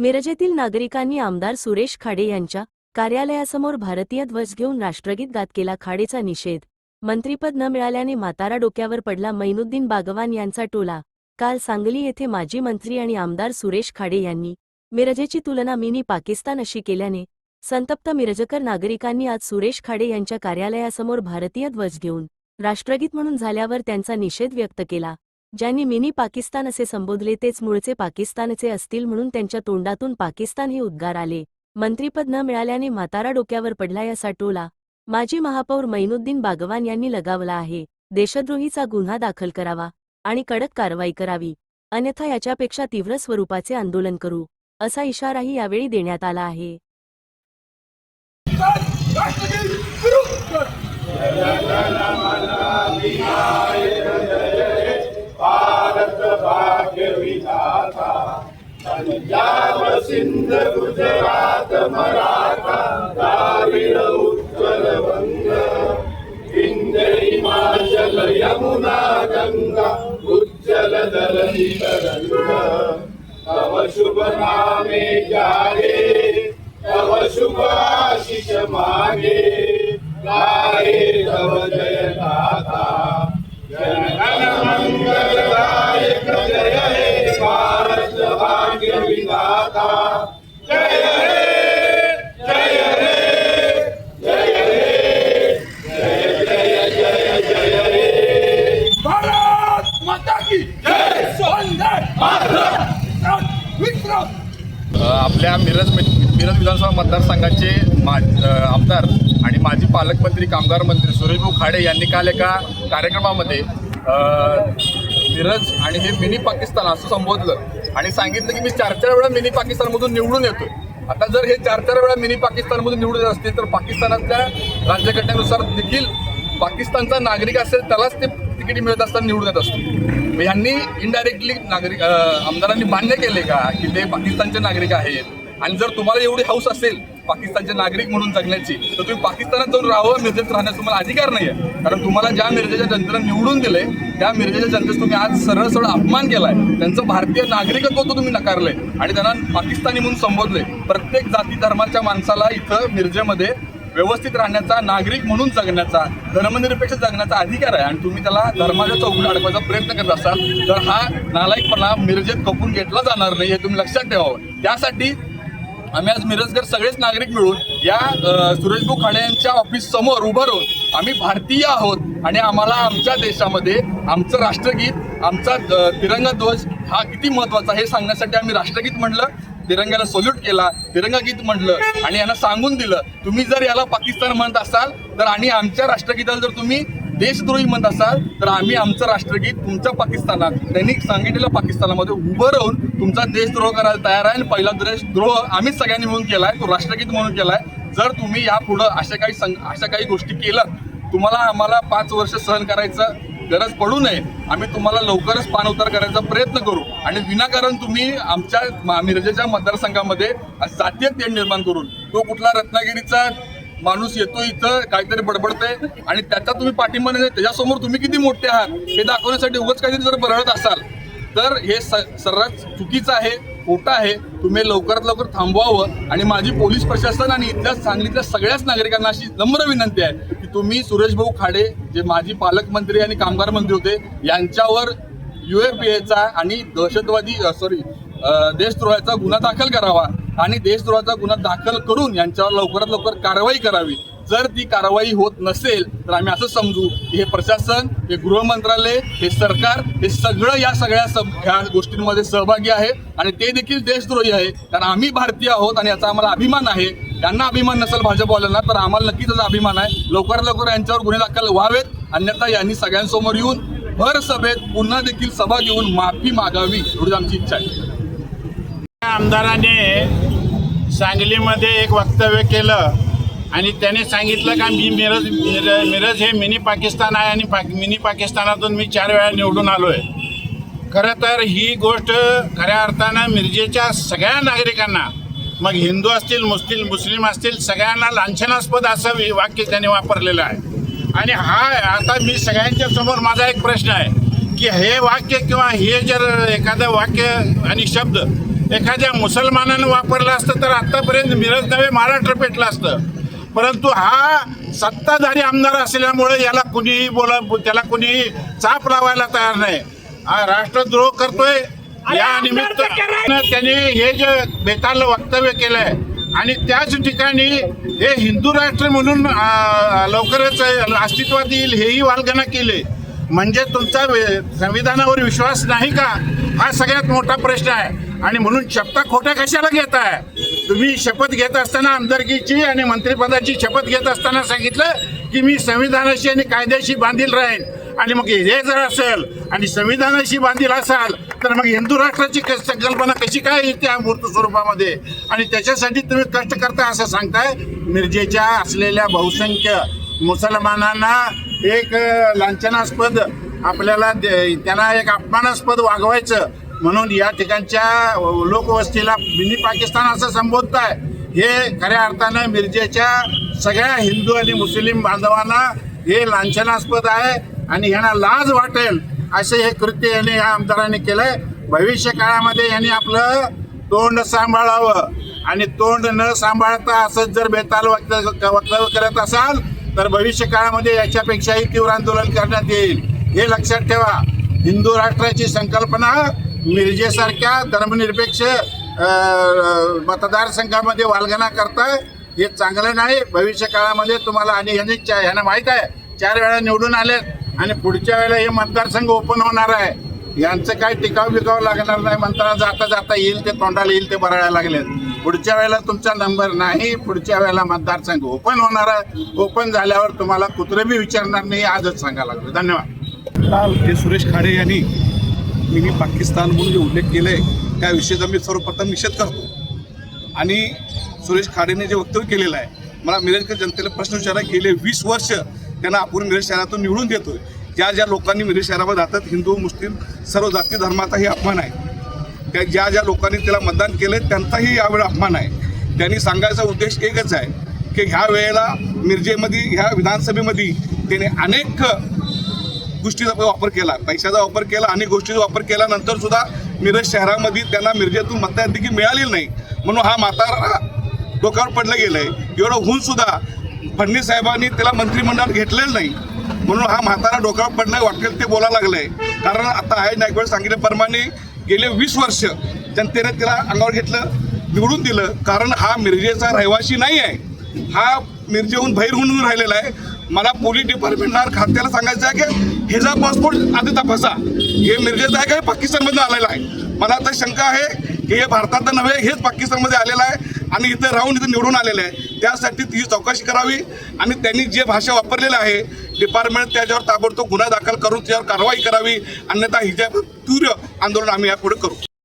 मिरजेतील नागरिकांनी आमदार सुरेश खाडे यांच्या कार्यालयासमोर भारतीय ध्वज घेऊन राष्ट्रगीत गात केला खाडेचा निषेध. मंत्रीपद न मिळाल्याने मातारा डोक्यावर पडला मैनुद्दीन बागवान यांचा टोला. काल सांगली येथे माजी मंत्री आणि आमदार सुरेश खाडे यांनी मिरजेची तुलना मिनी पाकिस्तान अशी केल्याने संतप्त मिरजकर नागरिकांनी आज सुरेश खाडे यांच्या कार्यालयासमोर भारतीय ध्वज घेऊन राष्ट्रगीत म्हणून झाल्यावर त्यांचा निषेध व्यक्त केला. ज्यांनी मिनी पाकिस्तान असे संबोधले तेच मूळचे पाकिस्तानचे असतील म्हणून त्यांच्या तोंडातून पाकिस्तान हे उद्गार आले. मंत्रीपद न मिळाल्याने म्हातारा डोक्यावर पडला असा टोला माजी महापौर मैनुद्दीन बागवान यांनी लगावला आहे. देशद्रोहीचा गुन्हा दाखल करावा आणि कडक कारवाई करावी. अन्यथा याच्यापेक्षा तीव्र स्वरूपाचे आंदोलन करू असा इशाराही यावेळी देण्यात आला आहे. राष्ट्रगीत सुरू कर पंजाब सिंध गुजरात मराठा द्राविड उत्तर बंग इंद्री यमुना गंगा उज्जल दल तव शुभ नामे जागे तव शुभ आशिष मागे। मतदारसंघाचे मा आमदार आणि माजी पालकमंत्री कामगार मंत्री सुरेशभाऊ खाडे यांनी काल एका कार्यक्रमामध्ये मिरज आणि हे मिनी पाकिस्तान असं संबोधलं. आणि सांगितलं की मी चार चार वेळा मिनी पाकिस्तानमधून निवडून येतोय. आता जर हे चार चार वेळा मिनी पाकिस्तानमधून निवडून येत असतील तर पाकिस्तानातल्या राज्यघटनेनुसार देखील पाकिस्तानचा नागरिक असेल त्यालाच ते तिकीट मिळत असताना निवडून येत असतो. मग इनडायरेक्टली नागरिक आमदारांनी मान्य केले का की ते पाकिस्तानचे नागरिक आहेत? आणि जर तुम्हाला एवढी हौस असेल पाकिस्तानचे नागरिक म्हणून जगण्याची तर तुम्ही पाकिस्तानात जाऊन राहावं मिरजेत राहण्याचा तुम्हाला अधिकार नाही आहे कारण तुम्हाला ज्या मिरजेच्या जनतेनं निवडून दिले त्या मिरजेच्या जनतेस तुम्ही आज सरळ सरळ अपमान केलाय. त्यांचं भारतीय नागरिकत्व तो तुम्ही नकारलंय आणि त्यांना पाकिस्तानी म्हणून संबोधले प्रत्येक जाती धर्माच्या माणसाला इथं मिरजेमध्ये व्यवस्थित राहण्याचा नागरिक म्हणून जगण्याचा धर्मनिरपेक्ष जगण्याचा अधिकार आहे. आणि तुम्ही त्याला धर्माच्या चौकट अडकवायचा प्रयत्न करत असाल तर हा नालायकपणा मिरजेत कपून घेतला जाणार नाही हे तुम्ही लक्षात ठेवावं. त्यासाठी आम्ही आज मिरजगर सगळेच नागरिक मिळून या सुरेशभाऊ खाडे यांच्या ऑफिस समोर उभं राहून आम्ही भारतीय आहोत आणि आम्हाला आमच्या देशामध्ये आमचं राष्ट्रगीत आमचा तिरंगा ध्वज हा किती महत्त्वाचा हे सांगण्यासाठी आम्ही राष्ट्रगीत म्हणलं तिरंग्याला सल्यूट केला तिरंगा गीत म्हटलं आणि यांना सांगून दिलं. तुम्ही जर याला पाकिस्तान म्हणत असाल तर आणि आमच्या राष्ट्रगीताला जर तुम्ही देशद्रोही म्हणत असाल तर आम्ही आमचं राष्ट्रगीत तुमच्या पाकिस्तानात त्यांनी सांगितलेल्या पाकिस्तानामध्ये उभं राहून तुमचा देशद्रोह करायला तयार आहे. आणि पहिला देशद्रोह आम्हीच सगळ्यांनी म्हणून केलाय तो राष्ट्रगीत म्हणून केलाय. जर तुम्ही यापुढं अशा काही संग अशा काही गोष्टी केलं तुम्हाला आम्हाला पाच वर्ष सहन करायचं गरज पडू नये. आम्ही तुम्हाला लवकरच पाणउतार करायचा प्रयत्न करू. आणि विनाकारण तुम्ही आमच्या मा- मिरजेच्या मतदारसंघामध्ये जातीय तेढ निर्माण करून तो कुठला रत्नागिरीचा माणूस येतो इथं काहीतरी बडबडते आणि त्याचा तुम्ही पाठिंबा नाही त्याच्यासमोर तुम्ही किती मोठे आहात हे दाखवण्यासाठी उगाच काहीतरी जर बरळत असाल तर हे सर्रास चुकीचं आहे खोटं आहे. तुम्ही लवकरात लवकर थांबवावं आणि माझी पोलीस प्रशासन आणि इथल्या सांगलीतल्या सगळ्याच नागरिकांना अशी नम्र विनंती आहे की तुम्ही सुरेश भाऊ खाडे जे माजी पालकमंत्री आणि कामगार मंत्री होते यांच्यावर यू एफ एचा आणि दहशतवादी सॉरी देशद्रोहाचा गुन्हा दाखल करावा. आणि देशद्रोहाचा गुन्हा दाखल करून यांच्यावर लवकरात लवकर कारवाई करावी. जर ती कारवाई होत नसेल तर आम्ही असं समजू की हे प्रशासन हे गृहमंत्रालय हे सरकार हे सगळं या सगळ्या सब ह्या गोष्टींमध्ये सहभागी आहे आणि ते देखील देशद्रोही आहे. कारण आम्ही भारतीय आहोत आणि याचा आम्हाला अभिमान आहे. त्यांना अभिमान नसेल भाजपवाल्यांना तर आम्हाला नक्कीच त्याचा अभिमान आहे. लवकरात लवकर यांच्यावर गुन्हे दाखल व्हावेत. अन्यथा यांनी सगळ्यांसमोर येऊन भर सभेत पुन्हा देखील सभा घेऊन माफी मागावी एवढीच आमची इच्छा आहे. आमदाराने सांगलीमध्ये एक वक्तव्य केलं आणि त्याने सांगितलं का मी मिरज मिरज मिरज हे मिनी पाकिस्तान आहे आणि पाक मिनी पाकिस्तानातून मी चार वेळा निवडून आलो आहे खरं तर ही गोष्ट खऱ्या अर्थानं मिरजेच्या सगळ्या नागरिकांना मग हिंदू असतील मुस्लिम मुस्लिम असतील सगळ्यांना लांछनास्पद असं वाक्य त्याने वापरलेलं आहे. आणि हा आता मी सगळ्यांच्या समोर माझा एक प्रश्न आहे की हे वाक्य किंवा हे जर एखादं वाक्य आणि शब्द एखाद्या मुसलमानानं वापरलं असतं तर आत्तापर्यंत मिरज नव्हे महाराष्ट्र पेटलं असतं. परंतु हा सत्ताधारी आमदार असल्यामुळे याला कुणीही बोला त्याला कुणी चाप लावायला तयार नाही. हा राष्ट्रद्रोह करतोय. या निमित्त त्याने हे जे बेताल वक्तव्य केलंय आणि त्याच ठिकाणी हे हिंदू राष्ट्र म्हणून लवकरच अस्तित्वात येईल हेही वालगना केले. म्हणजे तुमचा संविधानावर विश्वास नाही का? हा सगळ्यात मोठा प्रश्न आहे. आणि म्हणून शपथा खोट्या कशाला घेताय? तुम्ही शपथ घेत असताना आमदारकीची आणि मंत्रिपदाची शपथ घेत असताना सांगितलं की मी संविधानाशी आणि कायद्याशी बांधील राहीन. आणि मग हे जर असेल आणि संविधानाशी बांधील असाल तर मग हिंदू राष्ट्राची क- संकल्पना कशी काय येते मूर्त स्वरूपामध्ये? आणि त्याच्यासाठी तुम्ही कष्ट करता असं सांगताय? मिरजेच्या असलेल्या बहुसंख्य मुसलमानांना एक लांछनास्पद आपल्याला दे- त्यांना एक अपमानास्पद वागवायचं. म्हणून या ठिकाणच्या लोकवस्तीला मिनी पाकिस्तान असं संबोधताय. हे खऱ्या अर्थानं मिरजेच्या सगळ्या हिंदू आणि मुस्लिम बांधवांना हे लांछनास्पद आहे आणि ह्यांना लाज वाटेल असे हे कृत्य यांनी या आमदारांनी केलंय. भविष्य काळामध्ये यांनी आपलं तोंड सांभाळावं. आणि तोंड न सांभाळता असंच जर बेताल वक्तव्य करत असाल तर भविष्य काळामध्ये याच्यापेक्षाही तीव्र आंदोलन करण्यात येईल. हे लक्षात ठेवा. हिंदू राष्ट्राची संकल्पना मिरजेसारख्या धर्मनिरपेक्ष मतदारसंघामध्ये वालगना करताय हे चांगलं नाही. भविष्य काळामध्ये तुम्हाला आणि ह्यांनी चा- ह्यांना माहीत आहे चार वेळा निवडून आलेत आणि पुढच्या वेळेला हे मतदारसंघ ओपन होणार आहे. यांचं काय टिकाव बिकाव लागणार नाही म्हणताना जाता जाता येईल ते तोंडाला येईल ते बरायला लागलेत. पुढच्या वेळेला तुमचा नंबर नाही पुढच्या वेळेला मतदारसंघ ओपन होणार आहे. ओपन झाल्यावर तुम्हाला कुत्रे बी विचारणार नाही आजच सांगायला लागलं. धन्यवाद. जे सुरेश खाडे यांनी मी पाकिस्तान म्हणून जे उल्लेख केले त्या विषयीचा मी सर्वप्रथम निषेध करतो. आणि सुरेश खाडेने जे वक्तव्य केलेलं आहे मला मिरजकर जनतेला प्रश्न विचारा गेले वीस वर्ष त्यांना आपण मिरज शहरातून निवडून देतोय. ज्या ज्या लोकांनी मिरज शहरामध्ये राहतात हिंदू मुस्लिम सर्व जाती धर्माचाही अपमान आहे. त्या ज्या ज्या लोकांनी त्याला मतदान केलं त्यांचाही यावेळी अपमान आहे. त्यांनी सांगायचा उद्देश एकच आहे की ह्या वेळेला मिरजेमध्ये ह्या विधानसभेमध्ये त्याने अनेक गोष्टीचा वापर केला पैशाचा वापर केला अनेक गोष्टीचा वापर केल्यानंतर सुद्धा मिरज शहरामध्ये त्यांना मिरजेतून मतदारदेखील मिळालेली नाही. म्हणून हा म्हातारा डोक्यावर पडलं गेलंय. एवढं होऊन सुद्धा फडणवीस साहेबांनी त्याला मंत्रिमंडळात घेतलेलं नाही. म्हणून हा म्हातारा डोक्यावर पडलाय वाटेल ते बोलायला लागलंय. कारण आता आहे नायकवाड सांगितल्याप्रमाणे गेले वीस वर्ष जनतेने त्याला अंगावर घेतलं निवडून दिलं. कारण हा मिरजेचा रहिवासी नाही आहे. हा मिरजेहून बाहेर होऊन राहिलेला आहे. मला पोलीस डिपार्टमेंटला खात्याला सांगायचं आहे की ह्याचा पासपोर्ट आधी तपासा. हे मिरजेचं आहे का? हे पाकिस्तानमधून आलेलं आहे. मला आता शंका आहे की हे भारतात नव्हे हेच पाकिस्तानमध्ये आलेलं आहे आणि इथं राहून इथं निवडून आलेलं आहे. त्यासाठी ती चौकशी करावी आणि त्यांनी जे भाषा वापरलेली आहे डिपार्टमेंट त्याच्यावर ताबडतोब गुन्हा दाखल करून त्याच्यावर कारवाई करावी. अन्यथा हिच्या तीव्र आंदोलन आम्ही यापुढे करू.